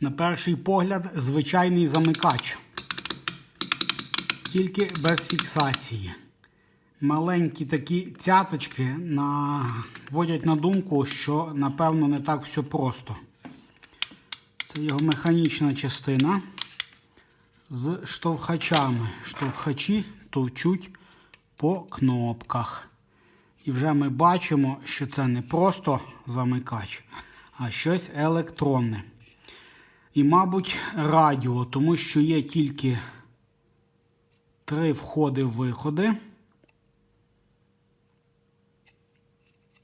На перший погляд, звичайний замикач. Тільки без фіксації. Маленькі такі цяточки наводять на думку, що напевно не так все просто. Це його механічна частина з штовхачами. Штовхачі товчуть по кнопках. І вже ми бачимо, що це не просто замикач, а щось електронне. І, мабуть, радіо, тому що є тільки три входи-виходи.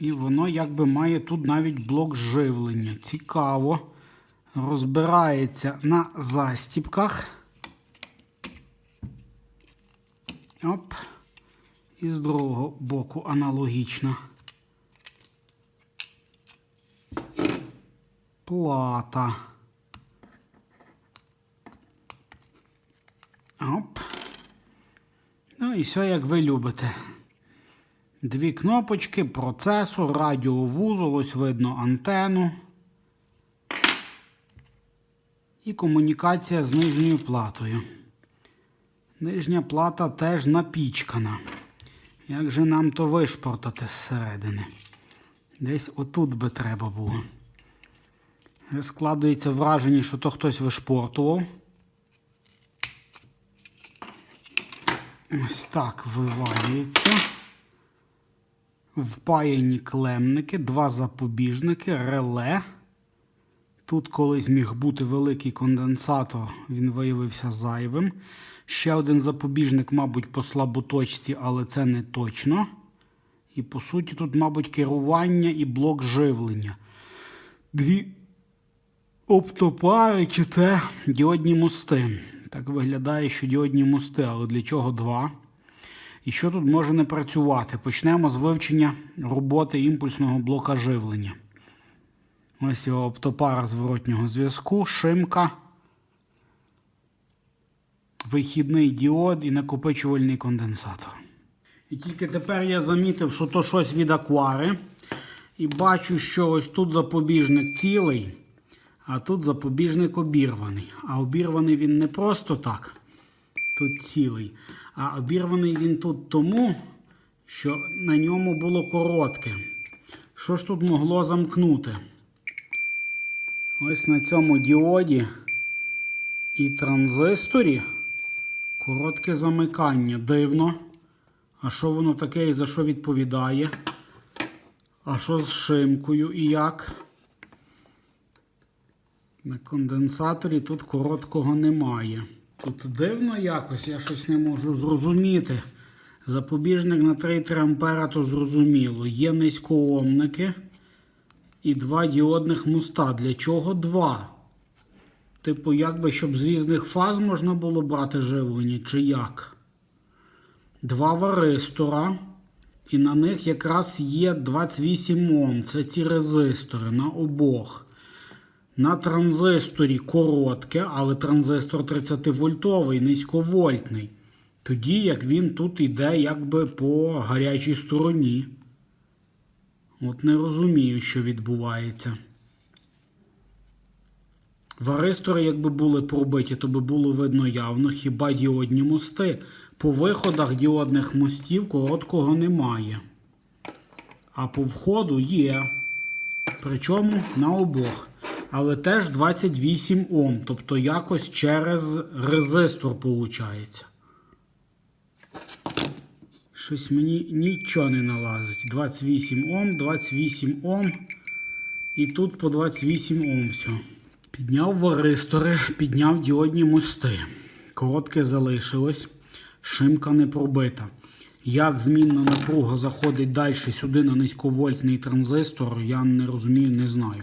І воно якби має тут навіть блок живлення. Цікаво. Розбирається на застіпках. Оп. І з другого боку аналогічно. Плата. Оп. Ну і все, як ви любите. Дві кнопочки, процесор, радіовузол, ось видно антенну. І комунікація з нижньою платою. Нижня плата теж напічкана. Як же нам то вишпортати зсередини? Десь отут би треба було. Складується враження, що то хтось вишпортував. Ось так вивалюється. Впаяні клемники, два запобіжники, реле. Тут колись міг бути великий конденсатор, він виявився зайвим. Ще один запобіжник, мабуть, по слаботочці, але це не точно. І по суті, тут, мабуть, керування і блок живлення. Дві оптопари, чи це діодні мости. Так виглядає, що діодні мости, але для чого два? І що тут може не працювати? Почнемо з вивчення роботи імпульсного блока живлення. Ось його оптопара зворотнього зв'язку, шимка, вихідний діод і накопичувальний конденсатор. І тільки тепер я замітив, що то щось від аквари. І бачу, що ось тут запобіжник цілий, а тут запобіжник обірваний. А обірваний він не просто так, тут цілий. А обірваний він тут тому, що на ньому було коротке. Що ж тут могло замкнути? Ось на цьому діоді і транзисторі коротке замикання. Дивно. А що воно таке і за що відповідає? А що з шимкою і як? На конденсаторі тут короткого немає. Тут дивно якось, я щось не можу зрозуміти. Запобіжник на 3 ампера, то зрозуміло. Є низькоомники і два діодних моста. Для чого два? Типу, якби, щоб з різних фаз можна було брати живлення, чи як? Два варистора. І на них якраз є 28 Ом. Це ці резистори на обох. На транзисторі коротке, але транзистор 30 вольтовий, низьковольтний. Тоді як він тут йде якби по гарячій стороні. От не розумію, що відбувається. Варистори, якби були пробиті, то би було видно явно хіба діодні мости. По виходах діодних мостів короткого немає. А по входу є. Причому на обох. Але теж 28 Ом. Тобто якось через резистор виходить. Щось мені нічого не налазить. 28 Ом, 28 Ом. І тут по 28 Ом все. Підняв варистори, підняв діодні мости. Коротке залишилось. Шимка не пробита. Як змінна напруга заходить далі сюди на низьковольтний транзистор, я не розумію, не знаю.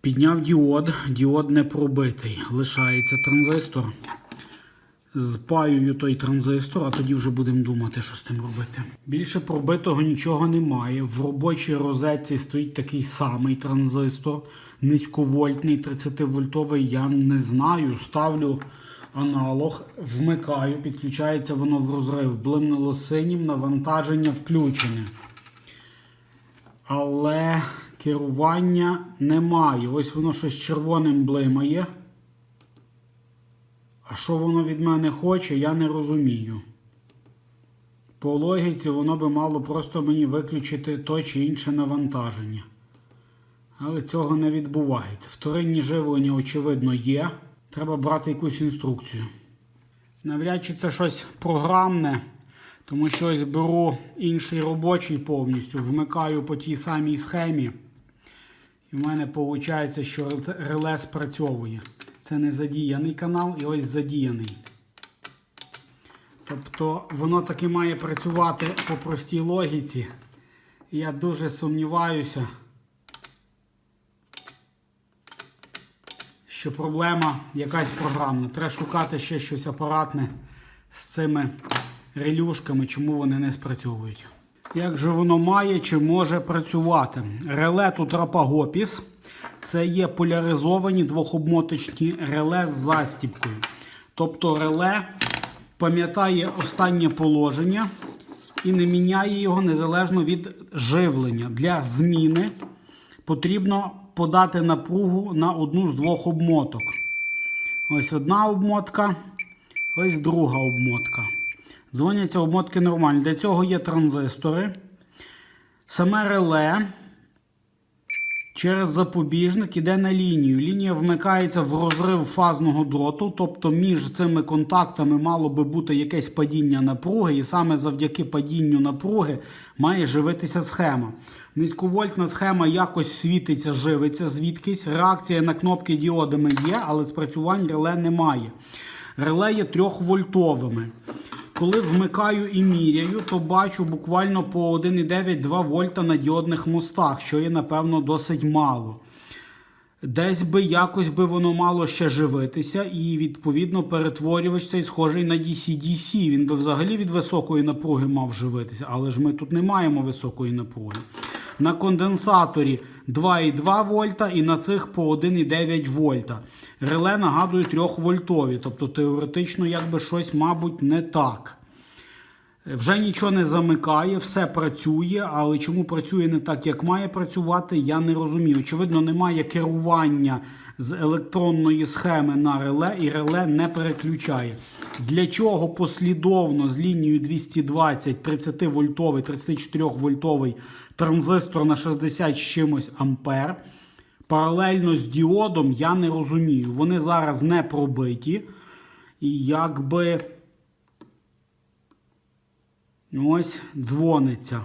Підняв діод, діод не пробитий. Лишається транзистор. Спаюю той транзистор, а тоді вже будемо думати, що з тим робити. Більше пробитого нічого немає. В робочій розетці стоїть такий самий транзистор, низьковольтний, 30-вольтовий. Я не знаю. Ставлю аналог, вмикаю, підключається воно в розрив. Блимнуло синім, навантаження включене. Але Керування немає. Ось воно щось червоним блимає. А що воно від мене хоче, я не розумію. По логіці воно би мало просто мені виключити то чи інше навантаження. Але цього не відбувається. Вторинні живлення, очевидно, є. Треба брати якусь інструкцію. Навряд чи це щось програмне, тому що ось беру інший робочий повністю, вмикаю по тій самій схемі. І в мене виходить, що рел- реле спрацьовує. Це не задіяний канал і ось задіяний. Тобто воно таки має працювати по простій логіці. Я дуже сумніваюся, що проблема якась програмна. Треба шукати ще щось апаратне з цими релюшками, чому вони не спрацьовують. Як же воно має чи може працювати? Реле тут Рапагопіс. Це є поляризовані двохобмоточні реле з застіпкою. Тобто реле пам'ятає останнє положення і не міняє його незалежно від живлення. Для зміни потрібно подати напругу на одну з двох обмоток. Ось одна обмотка, ось друга обмотка. Дзвоняться обмотки нормальні. Для цього є транзистори. Саме реле через запобіжник іде на лінію. Лінія вмикається в розрив фазного дроту, тобто між цими контактами мало би бути якесь падіння напруги, і саме завдяки падінню напруги має живитися схема. Низьковольтна схема якось світиться, живиться звідкись. Реакція на кнопки діодами є, але спрацювань реле немає. Реле є 3-вольтовими. Коли вмикаю і міряю, то бачу буквально по 1,9-2 вольта на діодних мостах, що є, напевно, досить мало. Десь би якось би воно мало ще живитися, і відповідно перетворювач цей схожий на DC-DC. Він би взагалі від високої напруги мав живитися, але ж ми тут не маємо високої напруги. На конденсаторі 2,2 вольта і на цих по 1,9 вольта. Реле нагадую 3 вольтові, тобто теоретично якби щось, мабуть, не так. Вже нічого не замикає, все працює, але чому працює не так, як має працювати, я не розумію. Очевидно, немає керування з електронної схеми на реле, і реле не переключає. Для чого послідовно з лінією 220 30 вольтовий, 34 вольтовий транзистор на 60 з чимось ампер? Паралельно з діодом я не розумію. Вони зараз не пробиті. І якби. Ось дзвониться.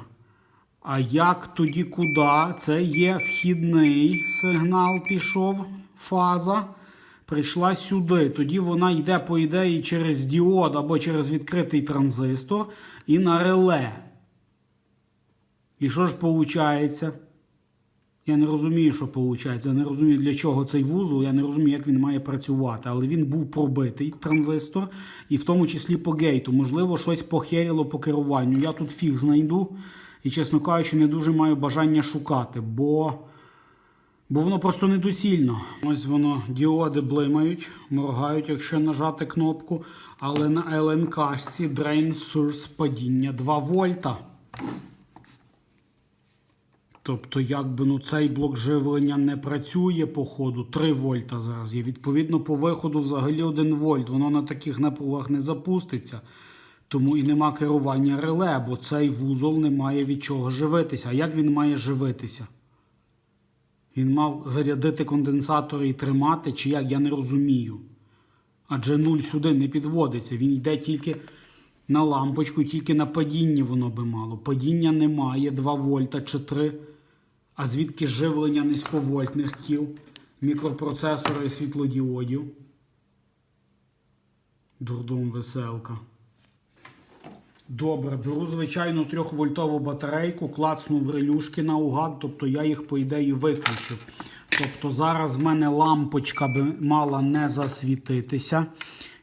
А як тоді куди? Це є вхідний сигнал, пішов фаза. Прийшла сюди. Тоді вона йде, по ідеї, через діод або через відкритий транзистор і на реле. І що ж виходить? Я не розумію, що виходить. Я не розумію, для чого цей вузол, я не розумію, як він має працювати. Але він був пробитий транзистор, і в тому числі по гейту. Можливо, щось похеріло по керуванню. Я тут фіг знайду. І, чесно кажучи, не дуже маю бажання шукати, бо, бо воно просто недоцільно. Ось воно діоди блимають, моргають, якщо нажати кнопку. Але на ЛНК Drain Source падіння 2 вольта. Тобто, якби ну цей блок живлення не працює по ходу, 3 вольта зараз є. Відповідно, по виходу взагалі 1 вольт. Воно на таких напругах не запуститься. Тому і нема керування реле, бо цей вузол не має від чого живитися. А як він має живитися? Він мав зарядити конденсатори і тримати, чи як, я не розумію. Адже нуль сюди не підводиться. Він йде тільки на лампочку, тільки на падінні воно би мало. Падіння немає, 2 вольта чи 3. А звідки живлення низьковольтних кіл, мікропроцесори і світлодіодів? Дурдом веселка. Добре, беру звичайну 3-вольтову батарейку, клацнув релюшки наугад, тобто я їх, по ідеї, виключив. Тобто зараз в мене лампочка би мала не засвітитися.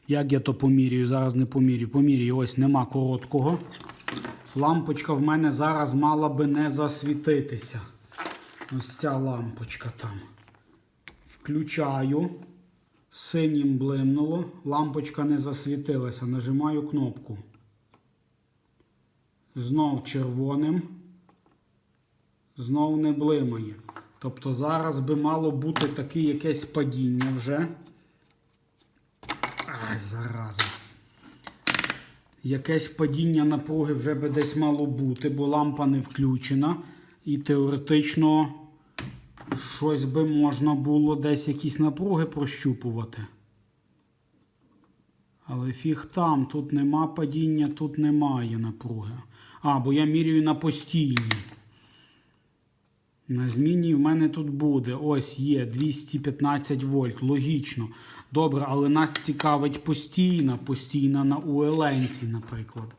Як я то помірюю? Зараз не помірюю. Помірюю, ось нема короткого. Лампочка в мене зараз мала би не засвітитися. Ось ця лампочка там. Включаю. Синім блимнуло. Лампочка не засвітилася. Нажимаю кнопку. Знов червоним. Знов не блимає. Тобто зараз би мало бути таке якесь падіння вже. Ай, зараза. Якесь падіння напруги вже би десь мало бути, бо лампа не включена. І теоретично щось би можна було десь якісь напруги прощупувати. Але фіг там, тут нема падіння, тут немає напруги. А, бо я міряю на постійній. На зміні в мене тут буде. Ось є 215 вольт. Логічно. Добре, але нас цікавить постійна, постійна на УЛНці, наприклад.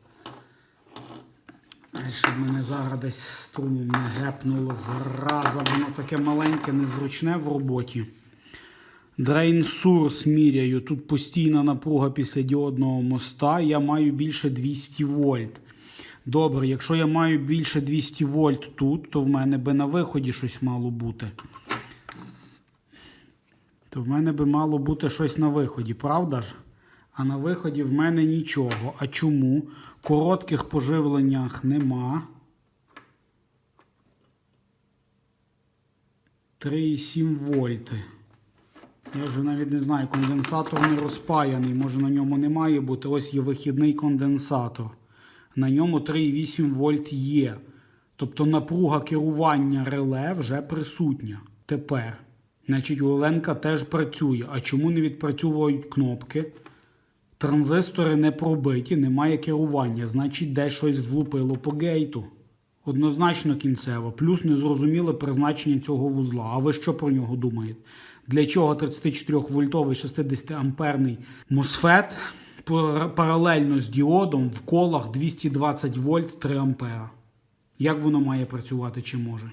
Щоб мене зараз десь струмом не гепнуло зразу, воно таке маленьке, незручне в роботі. Drain Source міряю. Тут постійна напруга після діодного моста. Я маю більше 200 вольт. Добре, якщо я маю більше 200 вольт тут, то в мене би на виході щось мало бути. То в мене би мало бути щось на виході, правда ж? А на виході в мене нічого. А чому? Коротких поживленнях нема. 3,7 вольти. Я вже навіть не знаю, конденсатор не розпаяний, може на ньому не має бути. Ось є вихідний конденсатор. На ньому 3,8 вольт є. Тобто напруга керування реле вже присутня тепер. Значить, Оленка теж працює. А чому не відпрацьовують кнопки? Транзистори не пробиті, немає керування. Значить, десь щось влупило по гейту. Однозначно кінцево. Плюс незрозуміле призначення цього вузла. А ви що про нього думаєте? Для чого 34-вольтовий 60-амперний MOSFET пар- паралельно з діодом в колах 220 вольт 3 ампера? Як воно має працювати чи може?